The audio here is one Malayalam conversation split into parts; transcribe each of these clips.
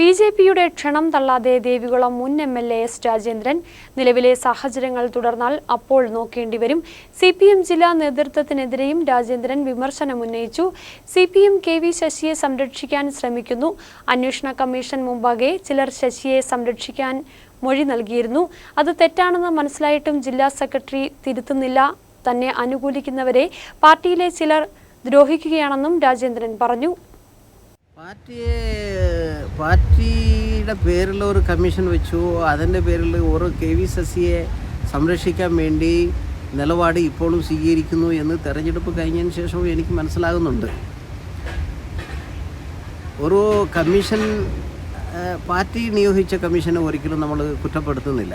ബി ജെ പിയുടെ ക്ഷണം തള്ളാതെ ദേവികുളം മുൻ M L A S Rajendran. നിലവിലെ സാഹചര്യങ്ങൾ തുടർന്നാൽ അപ്പോൾ നോക്കേണ്ടിവരും. സി പി എം ജില്ലാ നേതൃത്വത്തിനെതിരെയും Rajendran വിമർശനമുന്നയിച്ചു. C P M K V ശശിയെ സംരക്ഷിക്കാൻ ശ്രമിക്കുന്നു. അന്വേഷണ കമ്മീഷൻ മുമ്പാകെ ചിലർ ശശിയെ സംരക്ഷിക്കാൻ മൊഴി നൽകിയിരുന്നു. അത് തെറ്റാണെന്ന് മനസ്സിലായിട്ടും ജില്ലാ സെക്രട്ടറി തിരുത്തുന്നില്ല. തന്നെ അനുകൂലിക്കുന്നവരെ പാർട്ടിയിലെ ചിലർ ദ്രോഹിക്കുകയാണെന്നും രാജേന്ദ്രൻ പറഞ്ഞു. പാർട്ടിയെ പാർട്ടിയുടെ പേരിൽ ഒരു കമ്മീഷൻ വെച്ചു. അതിന്റെ പേരിൽ ഓരോ കെ വി ശശിയെ സംരക്ഷിക്കാൻ വേണ്ടി നിലപാട് ഇപ്പോഴും സ്വീകരിക്കുന്നു എന്ന് തെരഞ്ഞെടുപ്പ് കഴിഞ്ഞതിന് ശേഷവും എനിക്ക് മനസ്സിലാകുന്നുണ്ട്. ഒരു കമ്മീഷൻ പാർട്ടി നിയോഗിച്ച കമ്മീഷനെ ഒരിക്കലും നമ്മൾ കുറ്റപ്പെടുത്തുന്നില്ല.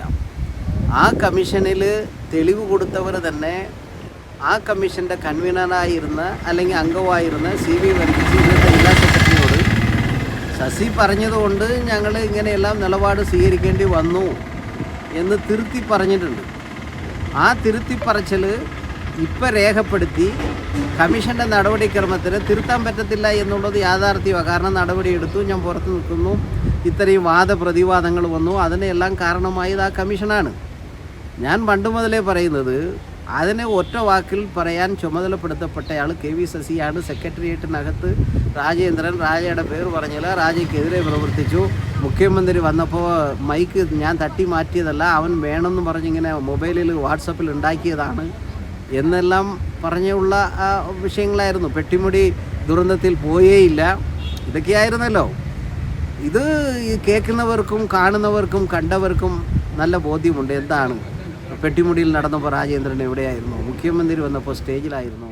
ആ കമ്മീഷനിൽ തെളിവ് കൊടുത്തവർ തന്നെ ആ കമ്മീഷന്റെ കൺവീനറായിരുന്ന അല്ലെങ്കിൽ അംഗമായിരുന്ന സി വി സെക്രട്ടറിയോട് ശശി പറഞ്ഞതുകൊണ്ട് ഞങ്ങൾ ഇങ്ങനെയെല്ലാം നിലപാട് സ്വീകരിക്കേണ്ടി വന്നു എന്ന് തിരുത്തി പറഞ്ഞിട്ടുണ്ട്. ആ തിരുത്തി പറച്ചൽ ഇപ്പം രേഖപ്പെടുത്തി കമ്മീഷന്റെ നടപടിക്രമത്തിന് തിരുത്താൻ പറ്റത്തില്ല എന്നുള്ളത് യാഥാർത്ഥ്യമാണ് കാരണം നടപടിയെടുത്തു ഞാൻ പുറത്ത് നിൽക്കുന്നു ഇത്രയും വാദപ്രതിവാദങ്ങൾ വന്നു അതിനെല്ലാം കാരണമായത് ആ കമ്മീഷനാണ്. ഞാൻ പണ്ട് മുതലേ പറയുന്നത് അതിനെ ഒറ്റ വാക്കിൽ പറയാൻ ചുമതലപ്പെടുത്തപ്പെട്ടയാൾ കെ വി ശശിയാണ്. സെക്രട്ടേറിയറ്റിനകത്ത് രാജേന്ദ്രൻ രാജയുടെ പേര് പറഞ്ഞില്ല. രാജയ്ക്കെതിരെ പ്രവർത്തിച്ചു. മുഖ്യമന്ത്രി വന്നപ്പോൾ മൈക്ക് ഞാൻ തട്ടി മാറ്റിയതല്ല അവൻ വേണമെന്ന് പറഞ്ഞിങ്ങനെ മൊബൈലിൽ വാട്സപ്പിൽ ഉണ്ടാക്കിയതാണ് എന്നെല്ലാം പറഞ്ഞുള്ള വിഷയങ്ങളായിരുന്നു. പെട്ടിമുടി ദുരന്തത്തിൽ പോയേയില്ല. ഇതൊക്കെയായിരുന്നല്ലോ. ഇത് കേൾക്കുന്നവർക്കും കാണുന്നവർക്കും കണ്ടവർക്കും നല്ല ബോധ്യമുണ്ട്. എന്താണ്? പെട്ടിമുടിയിൽ നടന്നപ്പോൾ രാജേന്ദ്രൻ എവിടെയായിരുന്നു? മുഖ്യമന്ത്രി വന്നപ്പോൾ സ്റ്റേജിലായിരുന്നു.